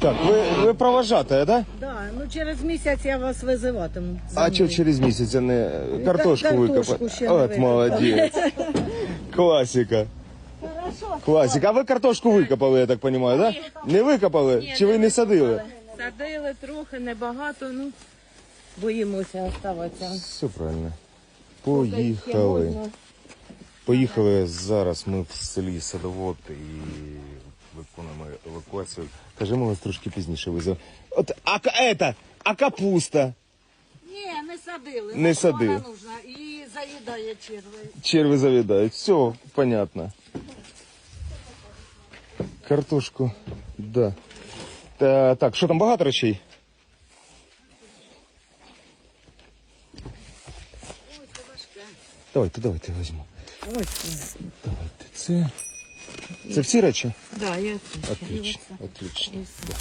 Так, ви, ви проважаєте, да? Да, ну через місяць я вас визиватиму. А чого через місяць а не картошку картошку викопати? ще не От викопали. молодець. Класика. Класика. А ви картошку викопали, я так розумію, да? Не викопали? Чи ви не садили? Садили трохи, небагато, ну боїмося оставатися. Все правильно. Поїхали. Поїхали зараз. Ми в селі Садовод і виконуємо евакуацію. Кажи, ми вас трошки пізніше визов. От, а ета, а капуста? Ні, не садили. Не Ну, садили. Вона нужна і заїдає черви. Черви завідають. Все, понятно. Картошку, да. Та, так, що там багато речей? Давайте, давайте візьму. Ось. Давайте це. Це всі речі? Да, я Отлично, отлично. Да.